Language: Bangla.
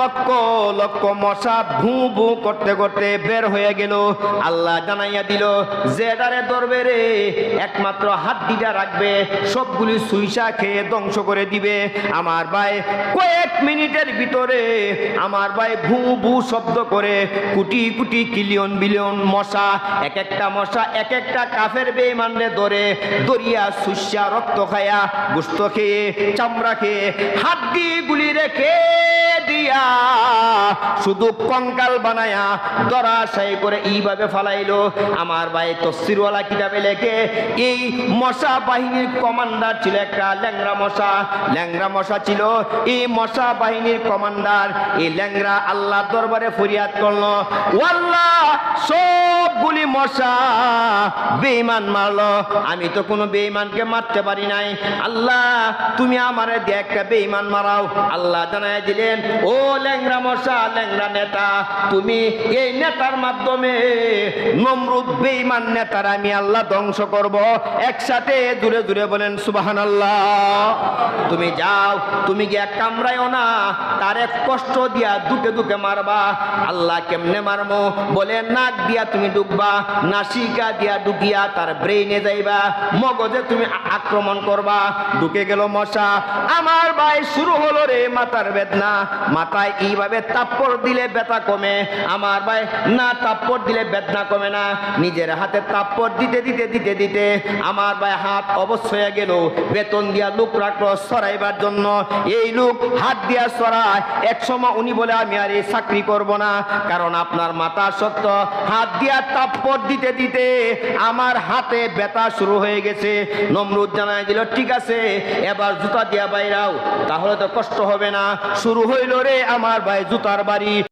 লক্ষ লক্ষ মশা ভু ভু করতে করতে বের হয়ে গেল। আল্লাহ জানাইয়া দিল, যে ধরবে রে, একমাত্র হাত রাখবে, সবগুলি সুইসা খেয়ে ধ্বংস করে দিবে। আমার ভাই কয়েক মিনিটের ভিতরে আমার ভাই ভু ভু শব্দ করে কুটি কুটি কিলিয়ন বিলিয়ন মশা, এক একটা মশা, এক একটা কাফের বেমানরে ধরে দরিয়া সুস্যা রক্ত খায়া গুস্ত খেয়ে, চামড়া খেয়ে হাড্ডি গুলি রেখে দিয়া। শুধু কঙ্কাল বানায়া দরাশাই করে এইভাবে ফালাইলো। আমার ভাই তসিরওয়ালা কিতাবে লেখে, এই মশা বাহিনীর কমান্ডার ছিল একটা ল্যাংরা মশা। ল্যাংরা মশা ছিল এই মশা বাহিনীর কমান্ডার। এই ল্যাংরা আল্লাহ দরবারে ফরিয়াদ করল। আল্লাহ সবগুলি মশা, বেঈমান মারলো। আমি তো কোনো বেঈমানকে মারতে পারি নাই। আল্লাহ, তুমি আমারে দিয়ে একটা বেঈমান মারাও। আল্লাহ জানাই দিলেন, ও ল্যাংরা মশা ল্যাংরা নেতা, তুমি এই নেতার মাধ্যমে নমরুদ বেঈমান নেতার আমি আল্লাহ ধ্বংস করব। একসাথে দূরে দূরে বলেন সুবাহান আল্লাহ তুমি যাও, তুমি গিয়া কামড়াইও না, তার এক কষ্ট দিয়া দুকে দুকে মারবা। আল্লাহ কেমনে মারমো? বলে, নাক দিয়া তুমি ডুববা নাসিকা দিয়া ডুকিয়া তার ব্রেইনে যাইবা। মগজে তুমি আক্রমণ করবা। ঢুকে গেল মশা। আমার ভাই শুরু হলো রে মাথার বেদনা। মাথায় এইভাবে তাপ্পর দিলে ব্যথা কমে। আমার ভাই না তাপ্পর দিলে বেদনা কমে না। নিজের হাতে তাপ্পর দিতে দিতে দিতে দিতে আমার ভাই হাত অবশ্য হয়ে গেল। বেতন দিয়া লোক রাখল সরাইবার জন্য। এই লোক হাত দিয়া সরায়। এক সময় উনি বলে, আমি আর এই চাকরি করব না। কারণ আপনার মাথা সত্য। হাত দিয়া তাপ্পর দিতে দিতে আমার হাতে ব্যথা শুরু হয়ে গেছে। নমরুদ জানাই দিল, ঠিক আছে, এবার জুতা দিয়া বাইরাও, তাহলে তো কষ্ট হবে না। শুরু হইল রে আমার ভাই জুতার বাড়ি।